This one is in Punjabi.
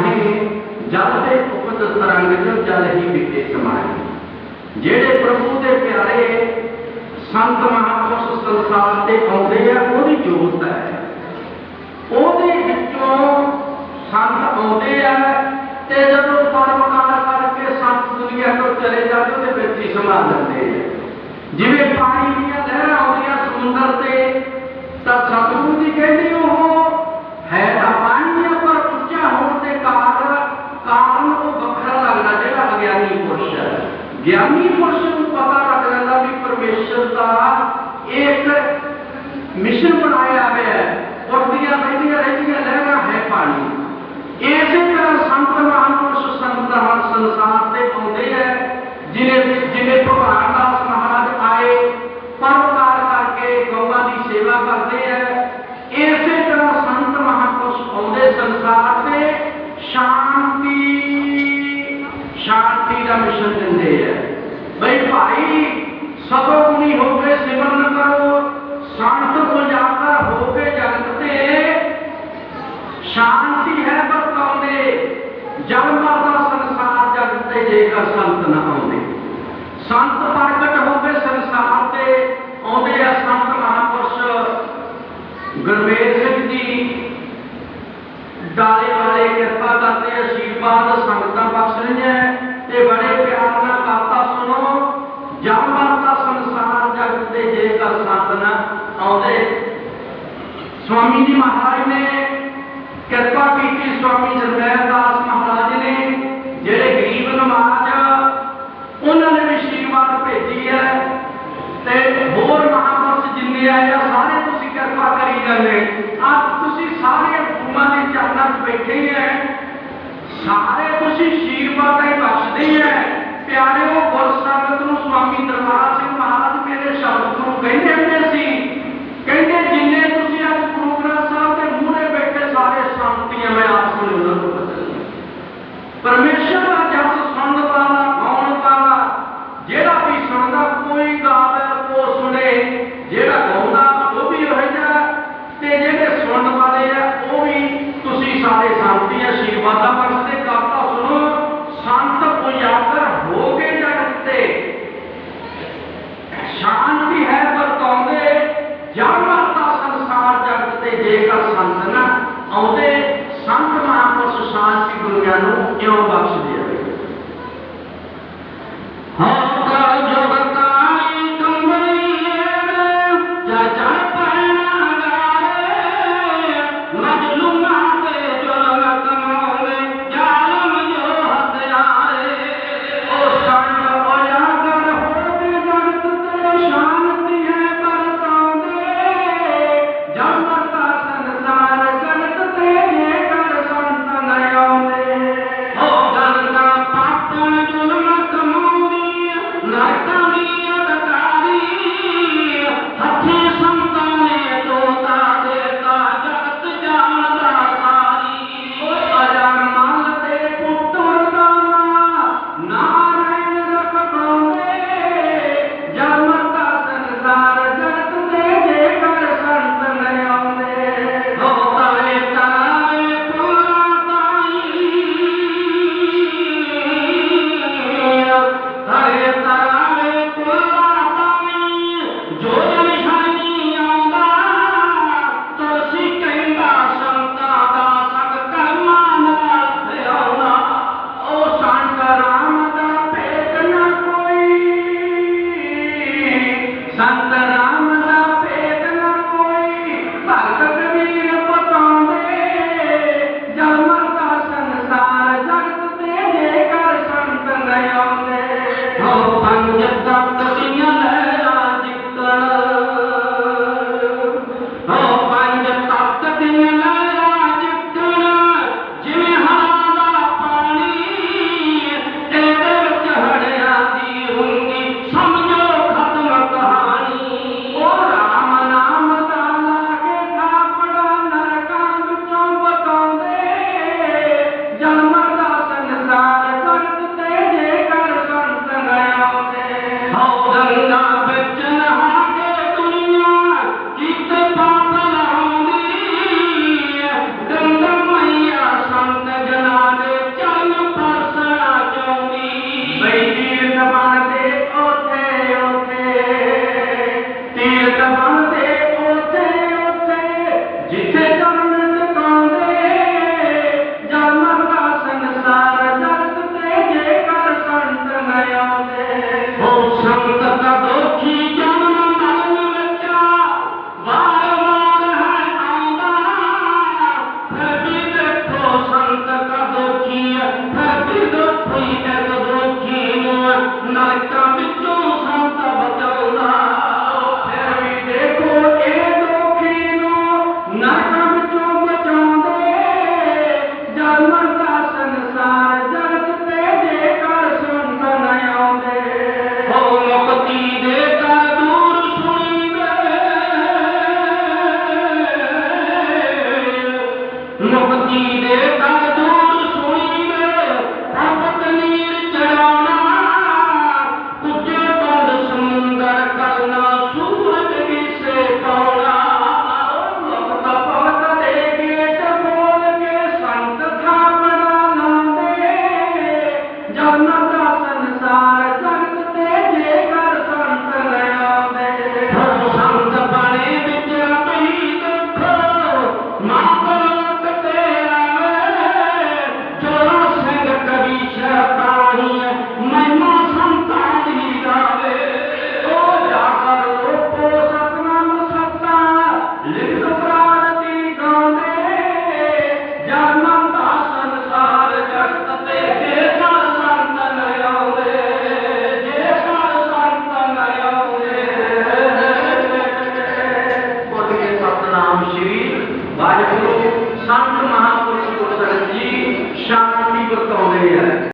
ਕਿਸ ਨਾਹੀ ਜਲ ਦੇ ਉਪਤ ਤਰੰਗ ਜੋ ਜਲ ਹੀ ਵਿਕੇ ਸਮਾਏ ਜਿਹੜੇ ਪ੍ਰਭੂ ਦੇ ਪਿਆਰੇ ਸੰਤ ਮਹਾਂਪੁਰਸ਼ ਸੰਸਾਰ ਤੇ ਆਉਂਦੇ ਆ ਉਹਦੀ ਜੋਤ ਹੈ ਉਹਦੇ ਵੱਖਰਾ ਲੱਗਦਾ ਜਿਹੜਾ ਅਗਿਆਨੀ ਪੁਰਸ਼ ਹੈ ਗਿਆਨੀ ਪੁਰਸ਼ ਨੂੰ ਪਤਾ ਲੱਗ ਜਾਂਦਾ ਵੀ ਪਰਮੇਸ਼ਰ ਦਾ ਇੱਕ ਮਿਸ਼ਨ ਬਣਾਇਆ ਹੋਇਆ ਹੈ ਉੱਠਦੀਆਂ ਬੈਠੀਆਂ ਰਹਿੰਦੀਆਂ ਲਹਿਰਾਂ ਹੈ ਪਾਣੀ ਇਸੇ ਸ਼ਾਂਤੀ ਦਾ ਮਿਸ਼ਨ ਦਿੰਦੇ ਹੈ ਬਈ ਭਾਈ ਸਤੋ ਗੁਣੀ ਹੋ ਕੇ ਸਿਮਰਨ ਕਰੋ। ਸੰਤ ਉਜਾਗਰ ਹੋ ਕੇ ਜਗਤ ਤੇ। ਸ਼ਾਂਤੀ ਹੈ ਵਰਤਾਉਂਦੇ। ਜਲ ਮਰਦਾ ਸੰਸਾਰ ਜਗਤ ਤੇ ਜੇਕਰ ਸੰਤ ਨਾ ਆਉਂਦੇ। ਸੰਤ ਪ੍ਰਗਟ ਹੋ ਕੇ ਸੰਸਾਰ ਤੇ। ਆਉਂਦੇ ਆ ਸੰਤ ਮਹਾਂਪੁਰਸ਼। ਗੁਰਮੇਲ ਸਿੰਘ ਜੀ ਡਾਲੇ ਵਾਲੇ ਕਿਰਪਾ ਕਰਦੇ ਆ, ਆਸ਼ੀਰਵਾਦ ਸੰਗਤਾਂ ਬਖਸ਼ ਰਹੀਆਂ ਹੈ ਤੇ ਬੜੇ ਪਿਆਰ ਨਾਲ ਕਥਾ ਸੁਣੋ ਜਲ ਮਰਦਾ ਸੰਸਾਰ ਜਗਤ ਤੇ ਜੇਕਰ ਸੰਤ ਆਉਂਦੇ। ਸਵਾਮੀ ਜੀ ਮਹਾਰਾਜ ਨੇ ਕਿਰਪਾ ਕੀਤੀ, ਸਵਾਮੀ ਜਰਨੈਲ ਦਾਸ ਮਹਾਰਾਜ ਨੇ, ਜਿਹੜੇ ਗਰੀਬ ਨਮਾਜ਼ ਉਹਨਾਂ ਨੇ ਵੀ ਆਸ਼ੀਰਵਾਦ ਭੇਜੀ ਹੈ ਤੇ ਹੋਰ ਮਹਾਂਪੁਰਸ਼ ਜਿੰਨੇ ਆਏ ਆ, ਸਾਰੇ ਤੁਸੀਂ ਕਿਰਪਾ ਕਰੀ ਜਾਂਦੇ। ਅੱਜ ਤੁਸੀਂ ਸਾਰੇ ਗੁਰੂਆਂ ਦੇ ਚਰਨਾਂ 'ਚ ਬੈਠੇ ਹੈ। ਸਾਰੇ ਤੁਸੀਂ ਆਸ਼ੀਰਵਾਦ ਹੀ ਬਖਸ਼ਦੇ ਹੈ ਪਿਆਰਿਓ ਗੁਰ ਸੰਗਤ ਨੂੰ ਸਵਾਮੀ ਦਰਬਾਰ ਸਿੰਘ ਮਹਾਰਾਜ ਮੇਰੇ ਸ਼ਬਦ ਗੁਰੂ ਕਹਿੰਦੇ ਹੁੰਦੇ ਸੀ ਕਹਿੰਦੇ ਜਿੰਨੇ ਤੁਸੀਂ ਅੱਜ ਗੁਰੂ ਗ੍ਰੰਥ ਸਾਹਿਬ ਦੇ ਮੂਹਰੇ ਬੈਠੇ ਸਾਰੇ ਸ਼ਾਂਤੀਆਂ ਮੈਂ ਆਪ ਸੁਣੇ ਉਹਨਾਂ ਨੂੰ ਬਦਲ ਪਰਮੇਸ਼ਰ ਦਾ ਜਸ ਸੁਣਨ ਵਾਲਾ ਗਾਉਣ ਵਾਲਾ ਜਿਹੜਾ ਵੀ ਸੁਣਦਾ ਕੋਈ ਗਾਵੇ ਕੋ ਸੁਣੇ ਜਿਹੜਾ ਗਾਉਂਦਾ ਉਹ ਵੀ ਉਹ ਜਿਹਾ ਤੇ ਜਿਹੜੇ ਸੁਣਨ ਵਾਲੇ ਆ ਉਹ ਵੀ ਤੁਸੀਂ ਸਾਰੇ ਸ਼ਾਂਤੀ ਆਸ਼ੀਰਵਾਦਾਂ ਬਖਸ਼ਦੇ ਕਰਤਾ ਸੁਣੋ ਸੰਤ ਉਜਾਗਰ ਹੋ ਕੇ ਜਗਤ ਤੇ ਸ਼ਾਂਤੀ ਹੈ ਵਰਤਾਉਂਦੇ ਜਨ ਮਾਤਾ ਸੰਸਾਰ ਜਗਤ ਤੇ ਜੇਕਰ ਸੰਤ ਨਾ ਆਉਂਦੇ ਸੰਤ ਮਹਾਂਪੁਰਸ਼ ਸ਼ਾਂਤੀ ਦੁਨੀਆ ਨੂੰ ਇਉਂ ਬਖਸ਼ਦੇ ਆ ਹਾਂ نرکا My mom.